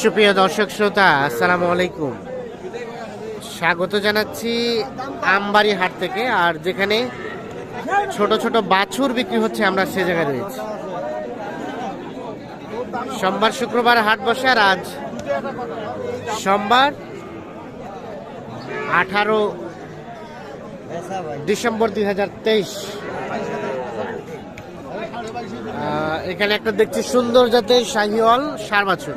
সুপ্রিয় দর্শক শ্রোতা, আসসালামু আলাইকুম। স্বাগত জানাচ্ছি আমবাড়ি হাট থেকে, আর যেখানে ছোট ছোট বাছুর বিক্রি হচ্ছে, আমরা সে জায়গায় রয়েছি। সোমবার শুক্রবার হাট বসে, আর আজ সোমবার আঠারো ডিসেম্বর দুই হাজার তেইশ। এখানে একটা দেখছি সুন্দর জাতের শাহিওয়াল সার বাছুর।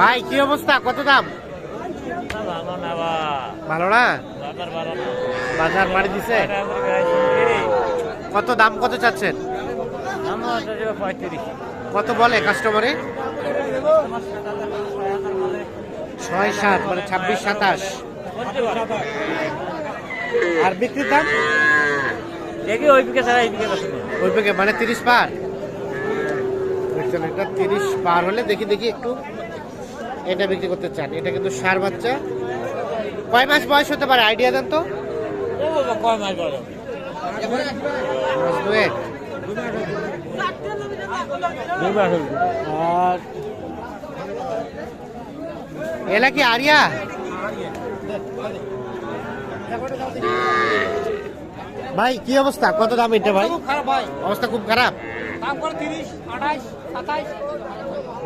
ভাই, কি অবস্থা? কত দাম? ভালো না? বাজার মারি দিছে? কত দাম, কত চাচ্ছেন? কত বলে কাস্টমারে ছয় সাত মানে ছাব্বিশ সাতাশ। আর বিক্রির দাম? দেখি ওই ছাড়া এই বসে ওই মানে তিরিশ পার? দেখছেন এটা তিরিশ পার হলে দেখি দেখি একটু এটা বিক্রি করতে চান। এটা কিন্তু সার বাচ্চা। কয় মাস বয়স হতে পারে? আইডিয়া দেন তো। কয় মাস হইল আর এলা কি আরিয়া? ভাই কি অবস্থা? কত দাম এটা ভাই? অবস্থা খুব খারাপ।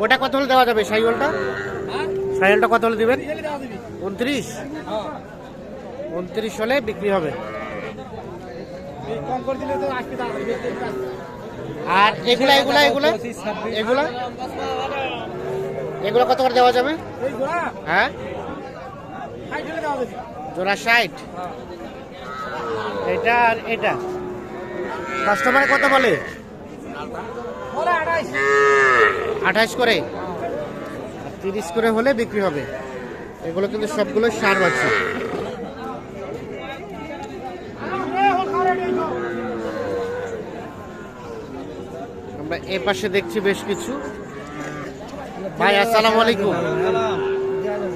ওটা কত হলে দেওয়া যাবে? সাইকেলটা হ্যাঁ? সাইকেলটা কত হলে দিবেন? উনত্রিশ? হ্যাঁ। উনত্রিশ হলে বিক্রি হবে। আর এগুলা এগুলা এগুলা? এগুলা? এগুলো কত করে দেওয়া যাবে? হ্যাঁ? জোড়া ষাট? এটা আর এটা। কাস্টমার কত বলে? আঠাশ করে। তিরিশ করে হলে বিক্রি হবে। এগুলো কিন্তু সবগুলো সার বাচ্চা আমরা এ পাশে দেখছি বেশ কিছু। ভাই, আসসালামু আলাইকুম।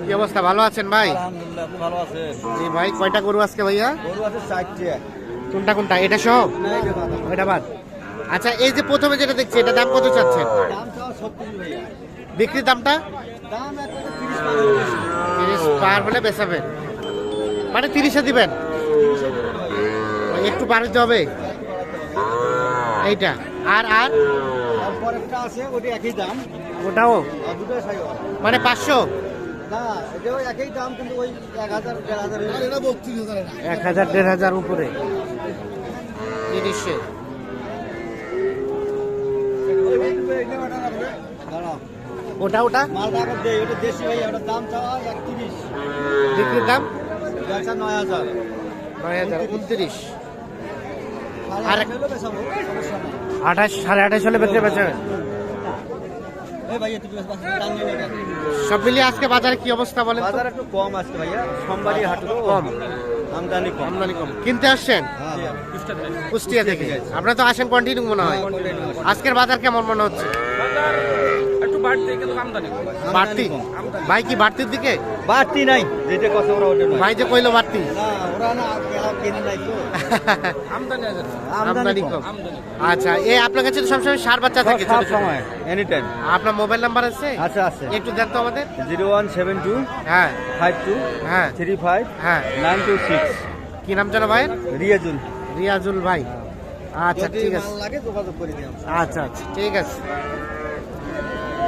কি অবস্থা? ভালো আছেন ভাই? আলহামদুলিল্লাহ ভালো আছে জি ভাই কয়টা গরু আজকে ভাইয়া? গরু আছে ষাটটি কোনটা কোনটা? এটা সহ এটা বাদ আচ্ছা এই যে প্রথমে যেটা দেখছি এটা দাম কত চাচ্ছেন? বিক্রির দামটা? তিরিশ পার হলে বেচাবেন মানে তিরিশে দিবেন? একটু পার হতে হবে। এইটা। আর আর? আছে ওটি একই দাম। ওটাও? মানে পাঁচশো? না এটাও একই দাম কিন্তু ওই এক হাজার দেড় হাজার এটা বত্রিশ হাজার এক হাজার দেড় হাজার উপরে। তিরিশে। দাঁড়াও ওটা? ওটা বিক্রির দাম? নয় হাজার। নয় হাজার। উনত্রিশ। আঠাশ সাড়ে আঠাশ হলে বেচতে বেচাবেন এই ভাইয়া তুমি দাম নিয়ে নেবেন সব মিলিয়ে আজকে বাজারে কি অবস্থা বলেন তো? বাজার একটু কম আজকে ভাইয়া। সোমবারই হাটলো কম। আমদানি কম। আমদানি কম। কিনতে আসছেন? হ্যাঁ কুষ্টিয়া থেকে। আপনারা তো আসেন কন্টিনিউ মনে হয়। আজকের বাজার কেমন মনে হচ্ছে? বাড়তে কিন্তু আমদানি বাড়তি? ভাই কি বাড়তির দিকে? বাড়তি নাই যেটা কথা ওরা ওটা ভাই যে কইলো বাড়তি। না ওরা না এরা নাই তো। আমদানি আছে। আমদানি কম। আচ্ছা এ আপনার কাছে তো সবসময় সার বাচ্চা থাকে ছোট সব সময় এনি টাইম আপনার মোবাইল নাম্বার আছে? আচ্ছা আছে। একটু দেন তো আমাদের। জিরো ওয়ান সেভেন টু হ্যাঁ। ফাইভ টু হ্যাঁ। থ্রি ফাইভ হ্যাঁ। Nine two six. কি নাম জানো ভাই রিয়াজুল। রিয়াজুল ভাই। আচ্ছা ঠিক আছে। আচ্ছা আচ্ছা ঠিক আছে।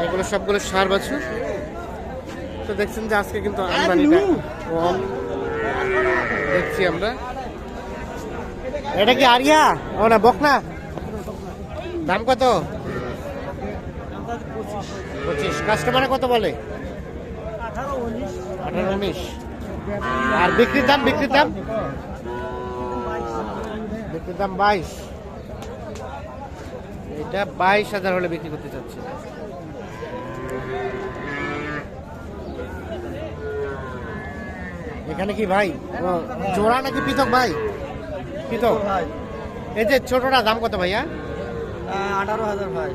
এগুলো সবগুলো সার বাছুর। তো দেখছেন যে আজকে কিন্তু আমদানিটা কম দেখছি আমরা। এটা কি আরিয়া? ও না বকনা। দাম কত? পঁচিশ। কাস্টমারে কত বলে? আঠারো উনিশ। আর বিক্রির দাম বিক্রির দাম? বিক্রির দাম বাইশ। এটা বাইশ হাজার হলে বিক্রি করতে চাচ্ছে। এখানে কি ভাই? জোড়া নাকি পৃথক ভাই? পৃথক। এই যে ছোটটা দাম কত ভাইয়া? আঠারো হাজার ভাই।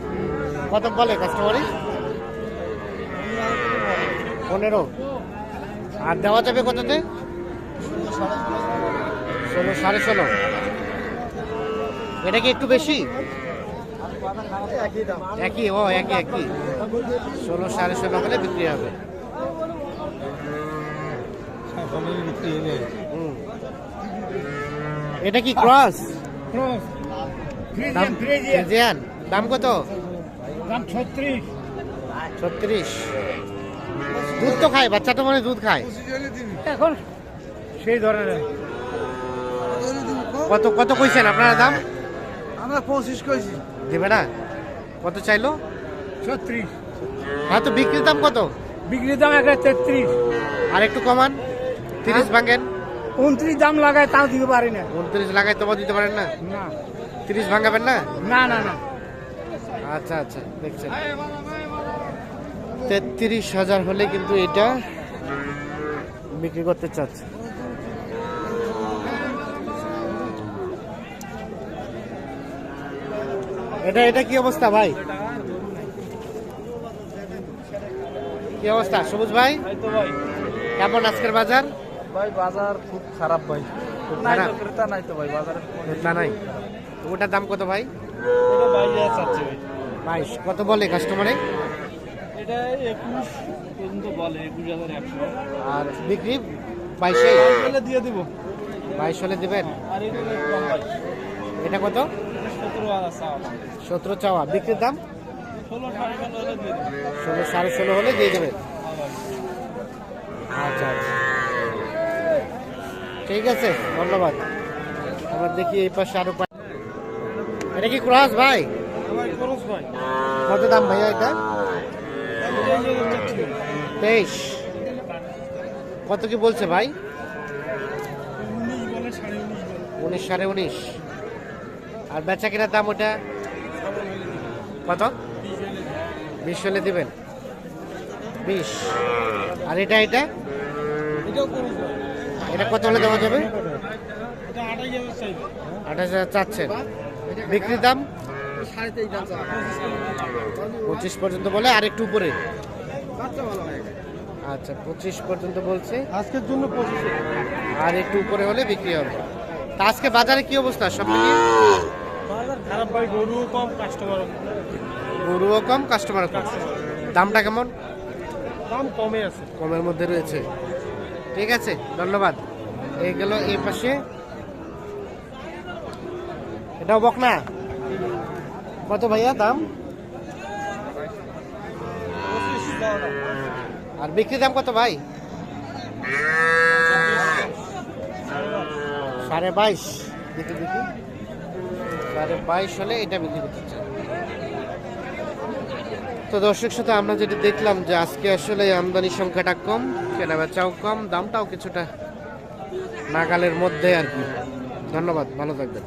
কত বলে কাস্টমারে পনেরো। আর দেওয়া যাবে কততে? ষোলো সাড়ে ষোলো। এটা কি একটু বেশি? একই ও একই একই। ষোলো সাড়ে ষোলো হলে বিক্রি হবে। এটা কি ক্রস? দাম ফ্রিজিয়ান দাম কত? দাম ছত্রিশ। ছত্রিশ দুধ তো খায় বাচ্চা তো মনে দুধ খায়। এখন সেই ধরনের। কত কত কইছেন আপনারা দাম? আমরা পঁচিশ কইছি। দেবে না? কত চাইলো? ছত্রিশ। হ্যাঁ তো বিক্রির দাম কত? বিক্রির দাম একটা তেত্রিশ। আর একটু কমান। তিরিশ ভাঙেন। উনত্রিশ দাম লাগায় তাও দিতে পারি না। উনত্রিশ লাগায় তোমার দিতে পারেন না? না। তিরিশ ভাঙাবেন না? না না না। আচ্ছা আচ্ছা দেখছেন। তেত্রিশ হাজার হলে কিন্তু এটা বিক্রি করতে চাচ্ছে এটা এটা কি অবস্থা ভাই? কি অবস্থা? সবুজ ভাই? কেমন আজকের বাজার? ভাই বাজার খুব খারাপ ভাই? ক্রেতা নাই তো ভাই বাজারে না নাই। ওটার দাম কত ভাই? বাইশ কত বলে কাস্টমারে এটা একুশ পর্যন্ত বলে একুশ হাজার একশো। আর বিক্রি? বাইশে দিয়ে দিব। বাইশ হলে দেবেন? আর এটা কত? সতেরো চাওয়া বিক্রির দাম? ষোলো সাড়ে ষোলো হলে দিয়ে দিব। আচ্ছা আচ্ছা। ঠিক আছে ধন্যবাদ। আবার দেখি এই পাশে আরও এটা কি ক্রস ভাই? কত দাম ভাইয়া এটা? তেইশ। কত কি বলছে ভাই? উনিশ সাড়ে উনিশ বলে উনিশ সাড়ে উনিশ আর বেচা কেনার দাম ওটা কত? বিশ হলে দিবেন। বিশ। আর এটা এটা? এটা কত হলে দেওয়া যাবে? আঠাশ হাজার চাচ্ছেন। বিক্রির দাম। পঁচিশ পর্যন্ত বলে আর একটু উপরে। আচ্ছা পঁচিশ পর্যন্ত বলছে। আজকের জন্য আর একটু উপরে হলে বিক্রি হবে। তা আজকে বাজারে কি অবস্থা? সব মিলিয়ে? খারাপ ভাই গরুও কম কাস্টমার গরুও কম কাস্টমার কম। দামটা কেমন? দাম কমে আছে। কমের মধ্যে রয়েছে। ঠিক আছে ধন্যবাদ। এই গেল এই পাশে। এটাও বক না কত ভাইয়া দাম? আর বিক্রি দাম কত ভাই? সাড়ে বাইশ। দেখি দেখি সাড়ে বাইশ হলে এটা বিক্রি করতে চাই। তো দর্শক সাথে আমরা যেটা দেখলাম যে আজকে আসলে আমদানি সংখ্যাটা কম, কেনা বেচাও কম, দামটাও কিছুটা নাগালের মধ্যে আর কি। ধন্যবাদ, ভালো থাকবেন।